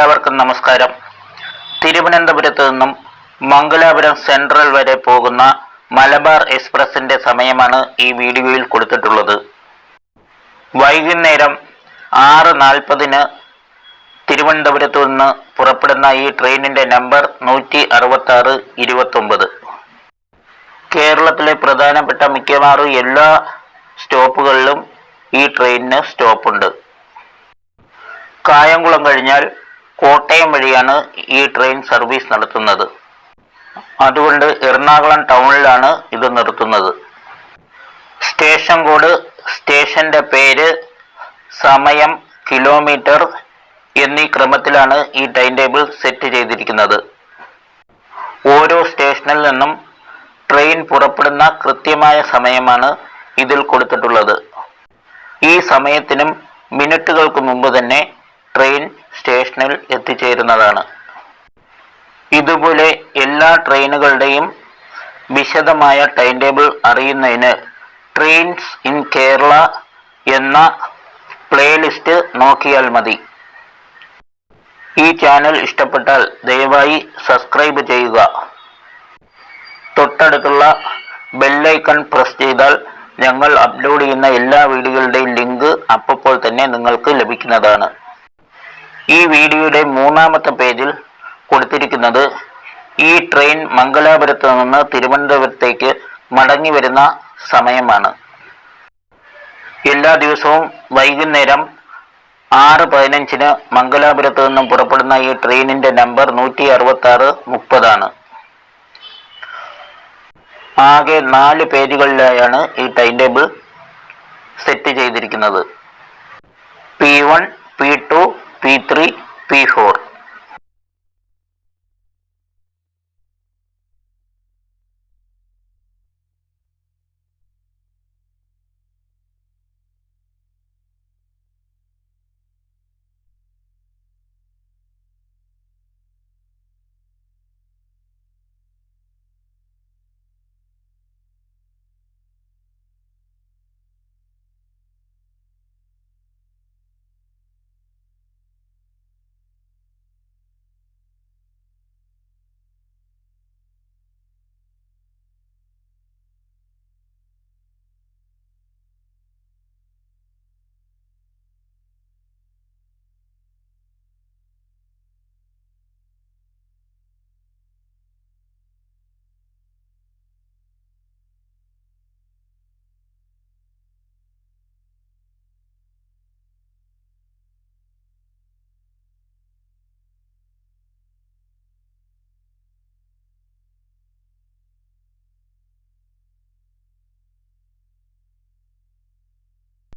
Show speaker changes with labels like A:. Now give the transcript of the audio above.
A: എല്ലാവർക്കും നമസ്കാരം. തിരുവനന്തപുരത്ത് നിന്നും മംഗലാപുരം സെൻട്രൽ വരെ പോകുന്ന മലബാർ എക്സ്പ്രസിന്റെ സമയമാണ് ഈ വീഡിയോയിൽ കൊടുത്തിട്ടുള്ളത്. വൈകുന്നേരം ആറ് നാൽപ്പതിന് തിരുവനന്തപുരത്ത് നിന്ന് പുറപ്പെടുന്ന ഈ ട്രെയിനിന്റെ നമ്പർ നൂറ്റി അറുപത്തി ആറ് ഇരുപത്തൊമ്പത്. കേരളത്തിലെ പ്രധാനപ്പെട്ട മിക്കവാറും എല്ലാ സ്റ്റോപ്പുകളിലും ഈ ട്രെയിനിന് സ്റ്റോപ്പുണ്ട്. കായംകുളം കഴിഞ്ഞാൽ കോട്ടയം വഴിയാണ് ഈ ട്രെയിൻ സർവീസ് നടത്തുന്നത്. അതുകൊണ്ട് എറണാകുളം ടൗണിലാണ് ഇത് നിർത്തുന്നത്. സ്റ്റേഷൻ കോഡ് സ്റ്റേഷന്റെ പേര് സമയം കിലോമീറ്റർ എന്നീ ക്രമത്തിലാണ് ഈ ടൈം ടേബിൾ സെറ്റ് ചെയ്തിരിക്കുന്നത്. ഓരോ സ്റ്റേഷനിൽ നിന്നും ട്രെയിൻ പുറപ്പെടുന്ന കൃത്യമായ സമയമാണ് ഇതിൽ കൊടുത്തിട്ടുള്ളത്. ഈ സമയത്തിനും മിനിറ്റുകൾക്ക് മുമ്പ് തന്നെ ട്രെയിൻ സ്റ്റേഷനിൽ ട്രെയിനുകളുടെയും വിശദമായ ടൈം ടേബിൾ അറിയുന്നതിന് ട്രെയിൻസ് ഇൻ കേരള എന്ന പ്ലേലിസ്റ്റ് നോക്കിയാൽ മതി. ഈ ചാനൽ ഇഷ്ടപ്പെട്ടാൽ ദയവായി സബ്സ്ക്രൈബ് ചെയ്യുക. തൊട്ടടുത്തുള്ള ബെല്ലൈക്കൺ പ്രസ് ചെയ്താൽ ഞങ്ങൾ അപ്ലോഡ് ചെയ്യുന്ന എല്ലാ വീഡിയോകളുടെയും ലിങ്ക് അപ്പോൾ തന്നെ നിങ്ങൾക്ക് ലഭിക്കുന്നതാണ്. ഈ വീഡിയോയുടെ മൂന്നാമത്തെ പേജിൽ കൊടുത്തിരിക്കുന്നത് ഈ ട്രെയിൻ മംഗലാപുരത്ത് നിന്ന് തിരുവനന്തപുരത്തേക്ക് മടങ്ങി വരുന്ന സമയമാണ്. എല്ലാ ദിവസവും വൈകുന്നേരം ആറ് പതിനഞ്ചിന് മംഗലാപുരത്ത് നിന്നും പുറപ്പെടുന്ന ഈ ട്രെയിനിന്റെ നമ്പർ നൂറ്റി അറുപത്തി ആറ് മുപ്പതാണ്. ആകെ നാല് പേജുകളിലായാണ് ഈ ടൈം ടേബിൾ സെറ്റ് ചെയ്തിരിക്കുന്നത്. P one P two P three